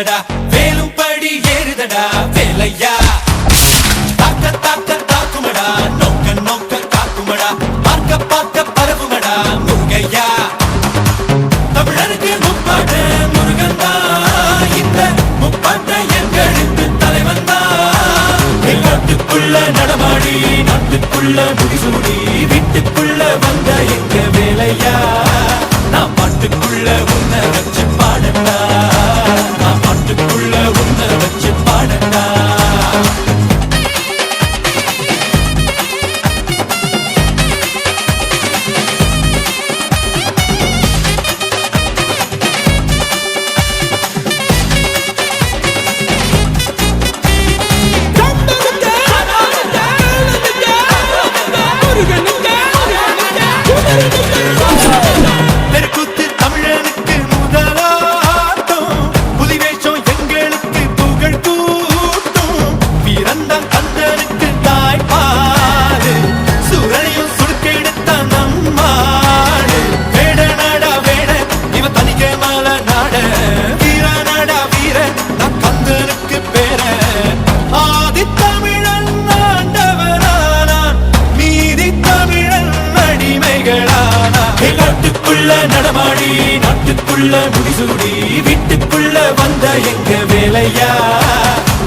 ஏறுதடா வேலும் படி ஏறுதடா வேலையா? தாக்க தாக்க தாக்குமடா நோக்க நோக்க காக்குமடா பார்க்க பார்க்க பரவுமடா முருகையா? தமிழருக்கு முப்பாடு முருகன் தான் இந்த முப்பாட்ட எங்களுக்கு தலைவன் தான் நாட்டுக்குள்ள நடமாடி நாட்டுக்குள்ள முடிசூடி வீட்டுக்குள்ள வீட்டுக்குள்ள முடிசூடி வீட்டுக்குள்ள வந்த எங்க வேலையா?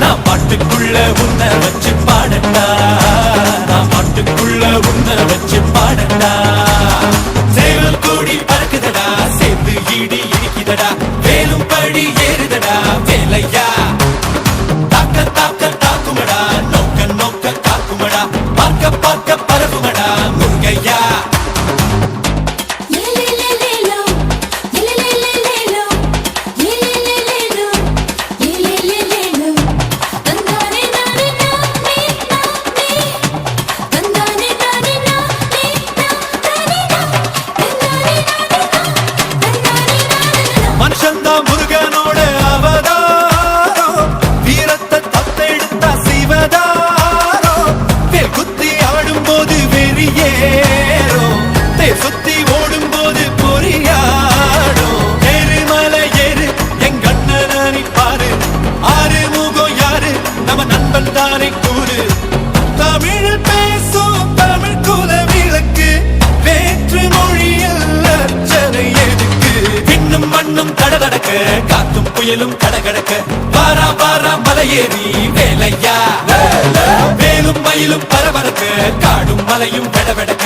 நான் பாட்டுக்குள்ள உன்னை வச்சு பாடட்டா? நான் பாட்டுக்குள்ள புயலும் கடகடக்க. பாரா பாரா மலையேறி வேலையா? வேலும் மயிலும் பரபரக்க. காடும் மலையும் வெடவெடக்க.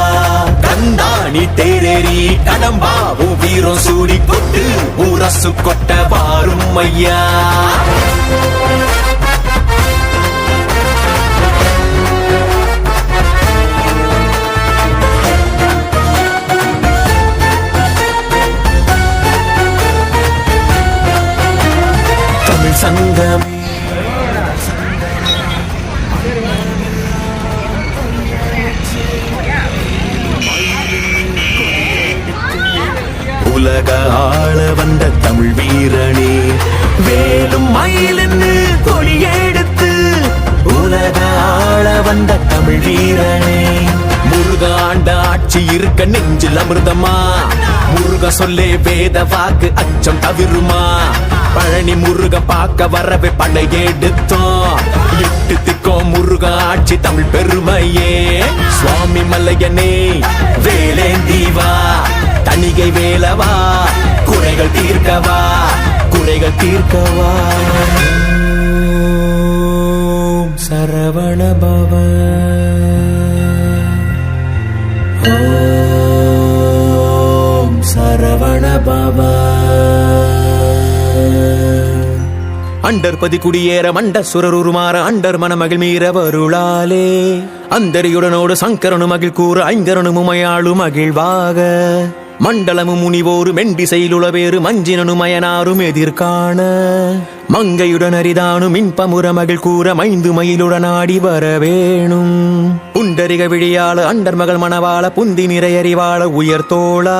கந்தாணி தேரேறி கடம்பா உன் வீரம் சூடி போட்டு ஊரசு கொட்ட வாரும் ஐயா. தமிழ் சங்கம் உலக ஆள வந்த தமிழ் வீரனே. வேலும் மயிலென்னு கொடி எடுத்து உலக ஆள வந்த தமிழ் வீரனே. முருகாண்ட ஆட்சி இருக்க நெஞ்சில் அமிர்தமா? முருக சொல்லே வேத வாக்கு அச்சம் தவிருமா? பழனி முருக பார்க்க வரவே படை எடுத்தோம். எட்டு திக்கோ முருக ஆட்சி தமிழ் பெருமையே. சுவாமி மல்லையனே வேலேந்தீவா தணிகை வேலவா? குறைகள் தீர்க்கவா? குறைகள் தீர்க்கவா? சரவண பவ. ஓம் சரவண பவ. அண்டர்பதி குடியேற மண்ட சுரர் உருமாற அண்டர் மனமகிழ் மீற வருளாலே. அந்தரியுடனோடு சங்கரனு மகிழ் கூற ஐங்கரனு முமையாளு மகிழ்வாக மண்டலமும் முனிவோரு மெண்டிசையிலுளவேறு மஞ்சினனு மயனாரும் எதிர்காண மங்கையுடன் அரிதானு மின்பமுற மகிழ் கூற மைந்து மயிலுடன் ஆடி வேணும் புண்டரிக விழியாள அண்டர் மகள் மணவாள புந்தி நிறையறிவாள உயர்த்தோளா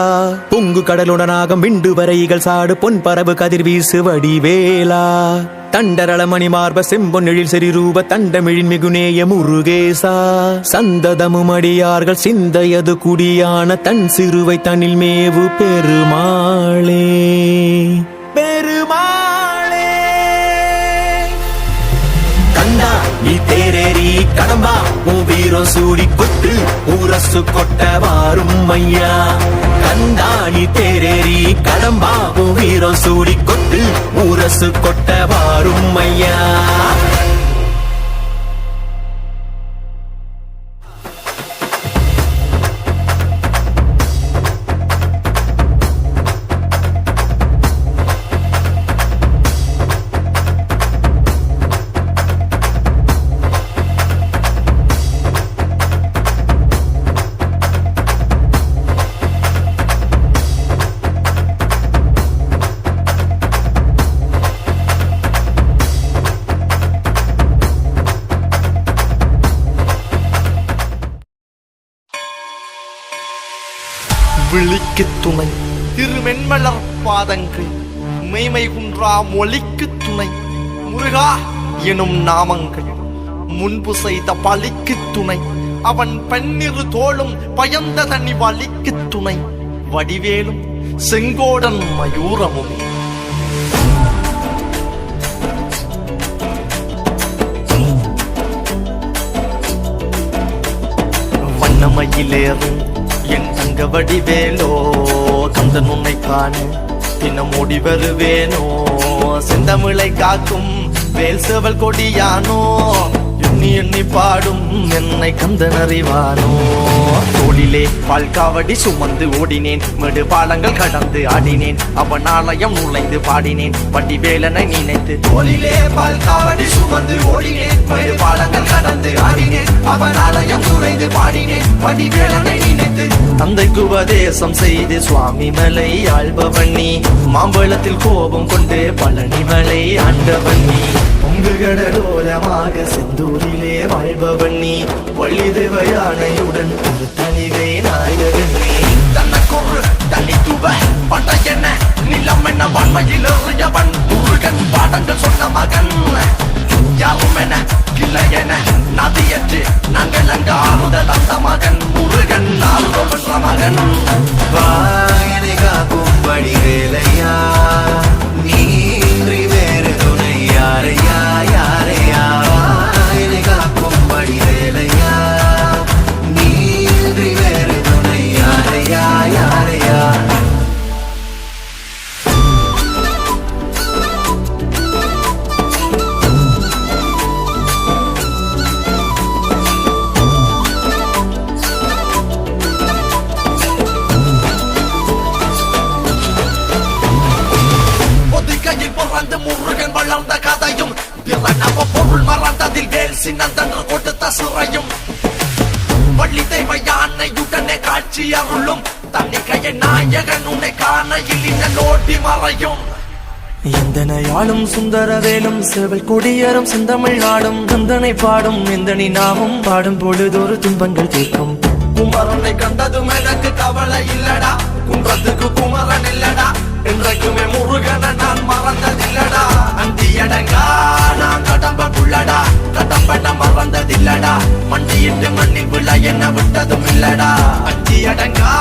பொங்கு கடலுடனாக மிண்டு வரைகள் சாடு பொன் பரவு கதிர் வடிவேலா தண்டரள மணி மார்ப செம்பொன்னெழில் செறிரூப தண்டமிழின் மிகுநேய முருகேசா. சந்ததமும் அடியார்கள் சிந்தையது குடியான தன் சிறுவை தனில் மேவு பெருமாளே. பெருமாளே கடம்பா உன் வீரம் சூடி கொட்டு ஊரசு கொட்ட வாரும் ஐயா. கந்தாணி தேரேறி கடம்பா உன் வீரம் சூடி கொட்டு ஊரசு கொட்ட வாரும் ஐயா. ஒளிக்கு துணை. திருமென்மலர் பாதங்கள் மெய்மை குன்றா மொழிக்கு துணை. முருகா எனும் நாமங்கள் முன்பு செய்த பழிக்கு துணை. அவன் பன்னிரு தோளும் பயந்த தனி வலிக்கு துணை. வடிவேலும் செங்கோடன் மயூரமும். வண்ணமயிலேறும் தங்க வடிவேலோ கந்தன் உன்னை காணு தினம் ஓடி வருவேனோ. செந்தமிழை காக்கும் வேல் செவல் கொடியானோ எண்ணி எண்ணி பாடும் என்னை கந்தன் அறிவானோ தோளிலே பால் காவடி சுமந்து ஓடினேன். மெடு பாலங்கள் கடந்து ஆடினேன். அவன் ஆலயம் நுழைந்து பாடினேன். வடிவேலனை நினைத்து தோளிலே பால் காவடி சுமந்து ஓடினேன். மெடு பாலங்கள் கடந்து ஆடினேன். அவன் ஆலயம் நுழைந்து பாடினேன். வடிவேலனை நினைத்து தந்தைக்கு உபதேசம் செய்து சுவாமி மலை ஆள்பவன் நீ. மாம்பழத்தில் கோபம் கொண்டு பழனி மலை ஆண்டவன் நீ. பொங்கு கடலோரமாக செந்தூரிலே வாழ்பவன் நீ வள்ளி தேவயானையுடன் தனிகை நாயகன். நீ தனக்கொரு தனித்துவ பண்டைய நிலம் என்ன வன்மையில் எறியவன் முருகன் பாடங்கள் சொன்ன மகன். யாரும் என இல்லை என நதியற்று நாங்கள் அங்க ஆறுதல் அந்த மகன். முருகன் ஆறுதல் மகன். வாயினை காக்கும் வடிவேலையா? நீன்றி கொள்ளும் தன்னிக்கைய நாயகன் உன்னை காணையில் இன்ன நோட்டி மறையும். எந்தனையாளும் சுந்தரவேலும் செவல் கொடியரும் செந்தமிழ் நாடும் நந்தனை பாடும் எந்தனை நாமும் பாடும் பொழுதொரு துன்பங்கள் தீர்க்கும். குமரனை கண்டதும் எனக்கு கவலை இல்லடா. குன்றத்துக்கு குமரன் இல்லடா. என்றைக்குமே முருகனை நான் மறந்ததில்லடா. அந்தி அடங்கா நான் கடம்பன் உள்ளடா அறிவுல என்ன விட்டதும் இல்லடா. அஞ்சி அடங்கா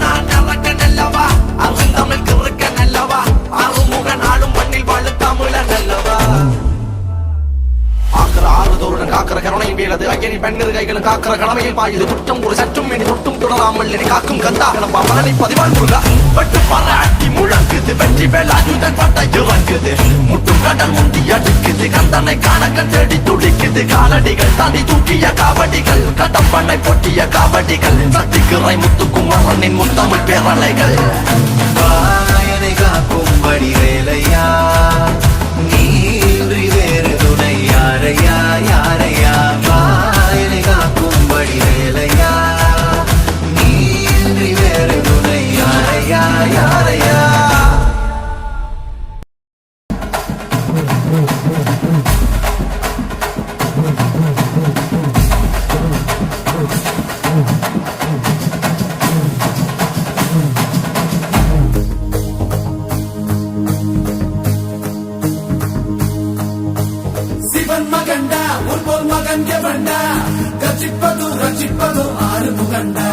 நான் நிறக்க நல்லவா அவன் தமிழ்க்கு இருக்க நல்லவா ஆறுமுக நாளும் மண்ணில் வாழும் தமிழ நல்லவா ஆக்கிற ஆறுதோருடன் காக்கிற கருணையின் வேலது ஐயனி பெண்ணிரு கைகளும் காக்கிற கடமையில் பாயுது குற்றம் ஒரு சற்றும் இனி தொட்டும் தொடராமல் காக்கும் கந்தா. கிளம்பா மரணி பதிவான் முருகா. பட்டு பாராட்டு முழங்குது வெற்றி வேலாயுதன் பட்ட இறங்குது. முட்டும் கடல் முந்தி அடிக்குது கந்தனை காண தேடி துடிக்குது. காலடிகள் தாண்டி தூக்கிய காவடிகள் கடம்பனை பொட்டிய காவடிகள். சக்திக்கிறை முத்துக்குமரனின் முத்தமிழ் பேரலைகள். வாயனை காக்கும்படி சிவன் மகண்டா உன்போல் மகன் எவண்டா கச்சிப்பதும் ரட்சிப்பதும் ஆறு முகண்டா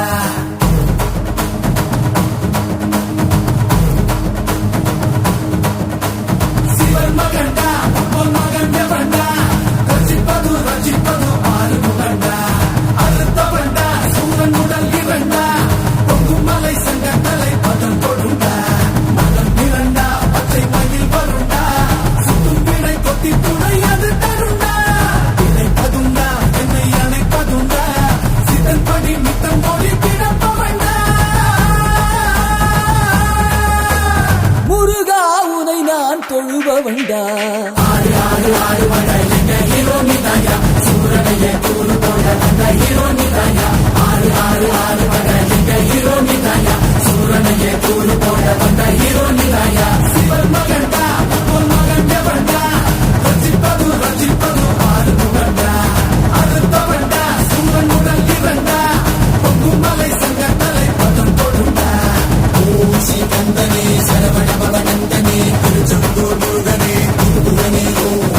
சிவன் மகண்டா உன்போல் மகன் எவண்டா